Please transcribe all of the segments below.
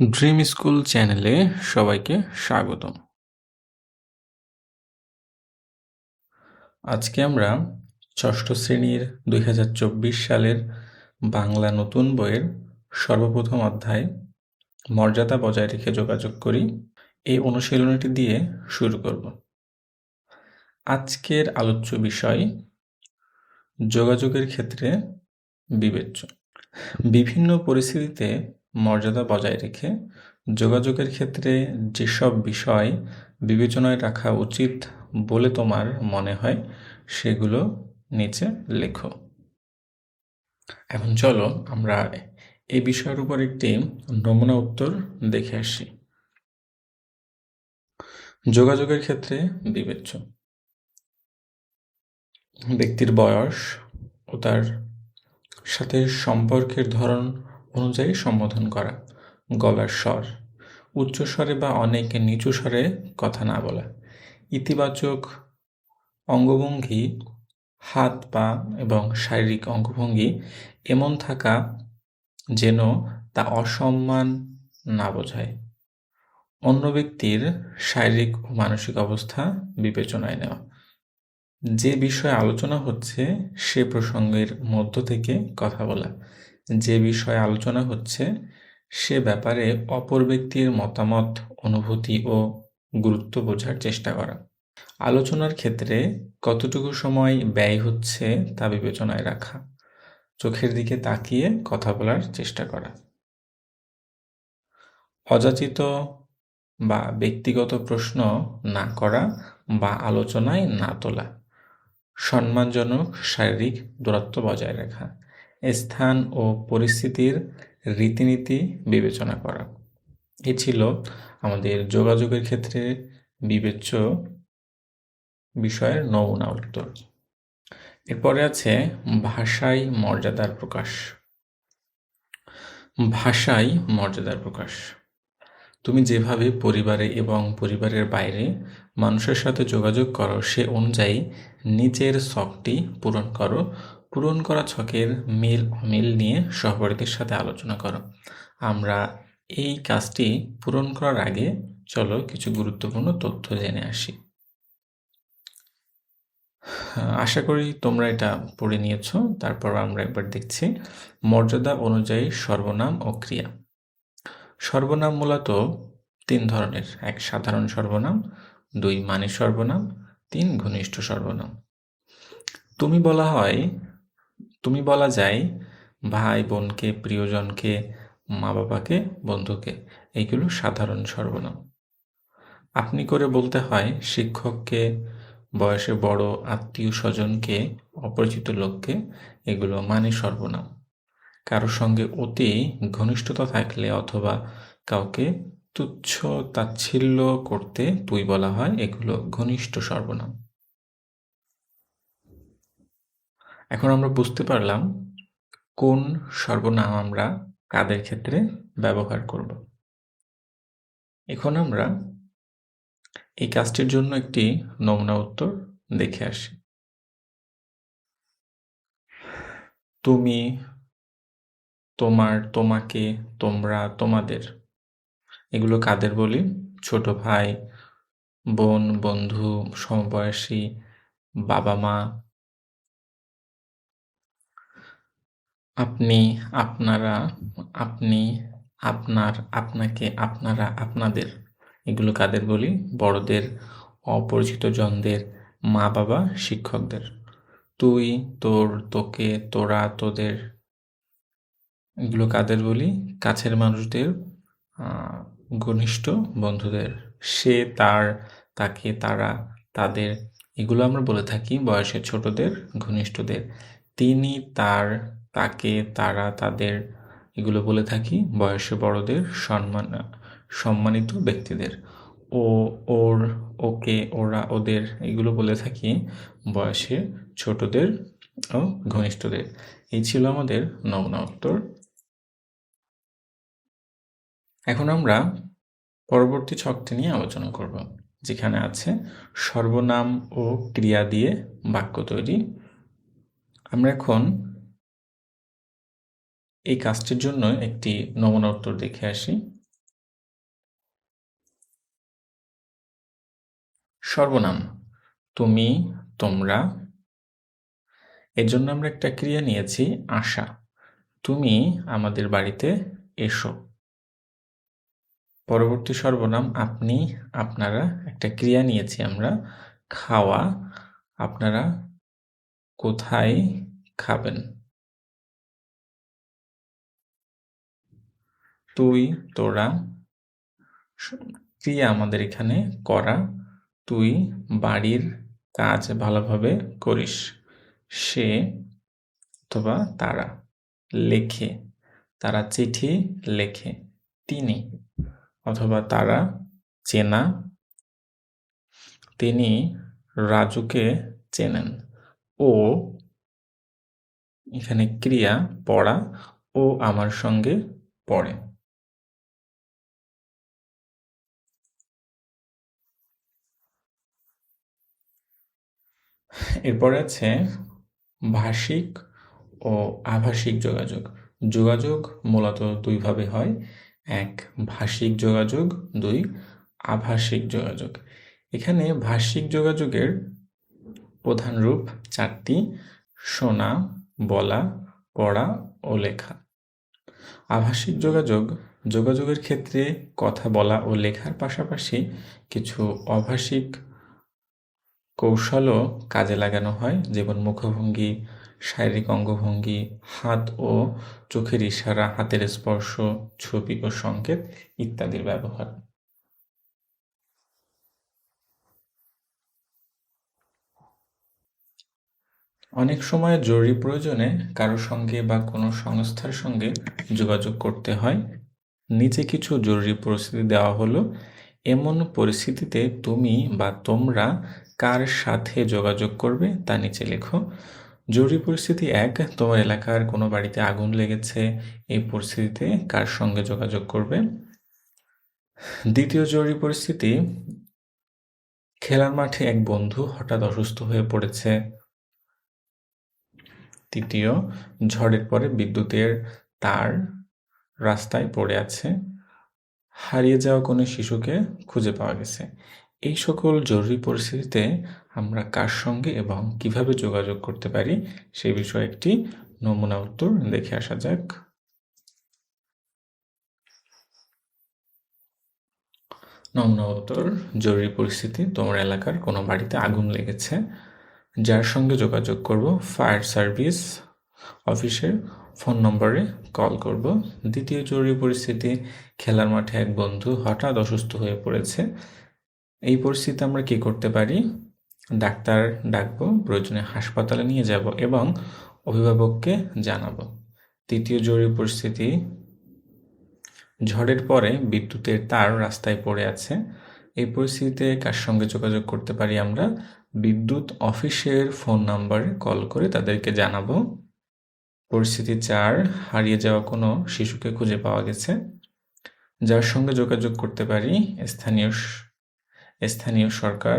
Dream school চ্যানেলে সবাইকে স্বাগতম। আজকে আমরা ষষ্ঠ শ্রেণির দুই হাজার চব্বিশ সালের বাংলা নতুন বইয়ের সর্বপ্রথম অধ্যায় মর্যাদা বজায় রেখে যোগাযোগ করি। এই অনুশীলনীটি দিয়ে শুরু করব। আজকের আলোচ্য বিষয় যোগাযোগের ক্ষেত্রে বিবেচ্য। বিভিন্ন পরিস্থিতিতে মর্যাদা বজায় রেখে যোগাযোগের ক্ষেত্রে যেসব বিষয় বিবেচনায় রাখা উচিত বলে তোমার মনে হয়, সেগুলো নিচে লেখো। এখন চলো আমরা এই বিষয়ের উপর একটি নমুনা উত্তর দেখে আসি। যোগাযোগের ক্ষেত্রে বিবেচ্য। ব্যক্তির বয়স ও তার সাথে সম্পর্কের ধরন অনুযায়ী সম্বোধন করা, গলার স্বর, উচ্চ স্বরে বা অনেক নিচু স্বরে কথা না বলা, ইতিবাচক অঙ্গভঙ্গি, হাত, পা এবং শারীরিক অঙ্গভঙ্গি এমন থাকা যেন তা অসম্মান না বোঝায়। অন্য ব্যক্তির শারীরিক ও মানসিক অবস্থা বিবেচনায় নেওয়া। যে বিষয়ে আলোচনা হচ্ছে সে প্রসঙ্গের মধ্য থেকে কথা বলা যে বিষয়ে আলোচনা হচ্ছে, সে ব্যাপারে অপর ব্যক্তির মতামত, অনুভূতি ও গুরুত্ব বোঝার চেষ্টা করা। আলোচনার ক্ষেত্রে কতটুকু সময় ব্যয় হচ্ছে তা বিবেচনায় রাখা। চোখের দিকে তাকিয়ে কথা বলার চেষ্টা করা। অযাচিত বা ব্যক্তিগত প্রশ্ন না করা বা আলোচনায় না তোলা। সম্মানজনক শারীরিক দূরত্ব বজায় রাখা। স্থান ও পরিস্থিতির রীতিনীতি বিবেচনা করা। এ ছিল আমাদের যোগাযোগের ক্ষেত্রে বিবেচ্য বিষয়ের নমুনা উত্তর। এরপরে আছে ভাষায় মর্যাদার প্রকাশ। ভাষায় মর্যাদার প্রকাশ। তুমি যেভাবে পরিবারে এবং পরিবারের বাইরে মানুষের সাথে যোগাযোগ করো, সে অনুযায়ী নিচের শখটি পূরণ করো পূরণ করা ছকের মিল অমিল নিয়ে সহপাঠীদের সাথে আলোচনা করো। আমরা এই কাজটি পূরণ করার আগে চলো কিছু গুরুত্বপূর্ণ তথ্য জেনে আসি। আশা করি তোমরা এটা পড়ে নিয়েছ। তারপর আমরা একবার দেখছি মর্যাদা অনুযায়ী সর্বনাম ও ক্রিয়া। সর্বনাম মূলত তিন ধরনের, এক সাধারণ সর্বনাম, দুই মানের সর্বনাম, তিন ঘনিষ্ঠ সর্বনাম। তুমি বলা হয় তুমি বলা যায় ভাই বোনকে, প্রিয়জনকে মা বাবাকে বন্ধুকে এইগুলো সাধারণ সর্বনাম। আপনি করে বলতে হয় শিক্ষককে, বয়সে বড় আত্মীয় স্বজনকে, অপরিচিত লোককে, এগুলো মানে সর্বনাম। কারোর সঙ্গে অতি ঘনিষ্ঠতা থাকলে অথবা কাউকে তুচ্ছ তাচ্ছিল্য করতে তুই বলা হয় এগুলো ঘনিষ্ঠ সর্বনাম। এখন আমরা বুঝতে পারলাম কোন সর্বনাম আমরা কাদের ক্ষেত্রে ব্যবহার করব। এখন আমরা এই কাজটির জন্য একটি নমুনা উত্তর দেখে আসি। তুমি, তোমার, তোমাকে, তোমরা, তোমাদের, এগুলো কাদের বলি? ছোট ভাই, বোন, বন্ধু, সমবয়সী বাবা মা আপনি আপনারা, আপনি, আপনার, আপনাকে, আপনারা, আপনাদের, এগুলো কাদের বলি? বড়দের, অপরিচিত জনদের, মা বাবা, শিক্ষকদের। তুই, তোর, তোকে, তোরা, তোদের, এগুলো কাদের বলি? কাছের মানুষদের ঘনিষ্ঠ বন্ধুদের। সে, তার, তাকে, তারা, তাদের, এগুলো আমরা বলে থাকি বয়সের ছোটদের, ঘনিষ্ঠদের। তিনি, তার তাকে তারা তাদের, এগুলো বলে থাকি, বয়সে বড়দের সম্মান, সম্মানিত ব্যক্তিদের। ও, ওর, ওকে, ওরা, ওদের, এগুলো বলে থাকি বয়সে ছোটদের ও ঘনিষ্ঠদের। এই ছিল আমাদের নমুনা উত্তর। এখন আমরা পরবর্তী ছকটি নিয়ে আলোচনা করব, যেখানে আছে সর্বনাম ও ক্রিয়া দিয়ে বাক্য তৈরি। আমরা এখন এই কাজটির জন্য একটি নমুনা উত্তর দেখে আসি। সর্বনাম, তুমি, তোমরা। এর জন্য আমরা একটা ক্রিয়া নিয়েছি, আশা। তুমি আমাদের বাড়িতে এসো। পরবর্তী সর্বনাম, আপনি, আপনারা একটা ক্রিয়া নিয়েছি আমরা, খাওয়া। আপনারা কোথায় খাবেন? তুই, তোরা ক্রিয়া আমাদের এখানে করা, তুই বাড়ির কাজ ভালোভাবে করিস। সে অথবা তারা লেখে, তারা চিঠি লেখে, তিনি অথবা তারা চেনা, তিনি রাজুকে চেনেন। ও এখানে ক্রিয়া, পড়া, ও আমার সঙ্গে পড়ে। এরপরে আছে ভাষিক ও আভাষিক যোগাযোগ। যোগাযোগ মূলত দুইভাবে হয়। এক, ভাষিক যোগাযোগ, দুই, আভাষিক যোগাযোগ। এখানে ভাষিক যোগাযোগের প্রধান রূপ চারটি, শোনা, বলা, পড়া ও লেখা। আভাষিক যোগাযোগ, যোগাযোগের ক্ষেত্রে কথা বলা ও লেখার পাশাপাশি কিছু অভাষিক কৌশলও কাজে লাগানো হয়, যেমন মুখভঙ্গি, শারীরিক অঙ্গভঙ্গি, হাত ও চোখের ইশারা, হাতের স্পর্শ, ছবি ও সংকেত ইত্যাদির ব্যবহার। অনেক সময় জরুরি প্রয়োজনে কারও সঙ্গে বা কোনো সংস্থার সঙ্গে যোগাযোগ করতে হয়। নিচে কিছু জরুরি পরিস্থিতি দেওয়া হলো এমন পরিস্থিতিতে তুমি বা তোমরা কার সাথে যোগাযোগ করবে তা নিচে লেখো। জরুরি পরিস্থিতি এক, তোমার এলাকার কোনো বাড়িতে আগুন লেগেছে, এই পরিস্থিতিতে কার সঙ্গে যোগাযোগ করবে? দ্বিতীয় জরুরি পরিস্থিতি, খেলার মাঠে এক বন্ধু হঠাৎ অসুস্থ হয়ে পড়েছে। তৃতীয়, ঝড়ের পরে বিদ্যুতের তার রাস্তায় পড়ে আছে। হারিয়ে যাওয়া কোনো শিশুকে খুঁজে পাওয়া গেছে। এই সকল জরুরি পরিস্থিতিতে আমরা কার সঙ্গে এবং কীভাবে যোগাযোগ করতে পারি সেই বিষয়ে একটি নমুনা উত্তর দেখে আসা যাক। নমুনা উত্তর, জরুরি পরিস্থিতি, তোমার এলাকার কোনো বাড়িতে আগুন লেগেছে, যার সঙ্গে যোগাযোগ করব, ফায়ার সার্ভিস অফিসের ফোন নম্বরে কল করব। দ্বিতীয় জরুরি পরিস্থিতি, খেলার মাঠে এক বন্ধু হঠাৎ অসুস্থ হয়ে পড়েছে। এই পরিস্থিতিতে আমরা কি করতে পারি? ডাক্তার ডাকবো, প্রয়োজনে হাসপাতালে নিয়ে যাব এবং অভিভাবককে জানাব। তৃতীয় জরুরি পরিস্থিতি, ঝড়ের পরে বিদ্যুতের তার রাস্তায় পড়ে আছে। এই পরিস্থিতিতে কার সঙ্গে যোগাযোগ করতে পারি আমরা? বিদ্যুৎ অফিসের ফোন নাম্বারে কল করে তাদেরকে জানাব। পরিস্থিতি চার, হারিয়ে যাওয়া কোনো শিশুকে খুঁজে পাওয়া গেছে। যার সঙ্গে যোগাযোগ করতে পারি স্থানীয় স্থানীয় সরকার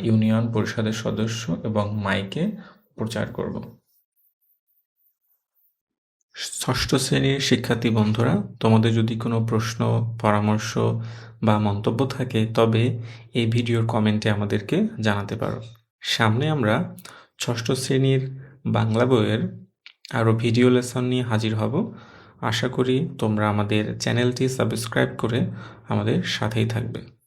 ইউনিয়ন পরিষদের সদস্য এবং মাইকে প্রচার করব। ষষ্ঠ শ্রেণির শিক্ষার্থী বন্ধুরা, তোমাদের যদি কোনো প্রশ্ন, পরামর্শ বা মন্তব্য থাকে, তবে এই ভিডিওর কমেন্টে আমাদেরকে জানাতে পারো। সামনে আমরা ষষ্ঠ শ্রেণির বাংলা বইয়ের আরও ভিডিও লেসন নিয়ে হাজির হব। আশা করি তোমরা আমাদের চ্যানেলটি সাবস্ক্রাইব করে আমাদের সাথেই থাকবে।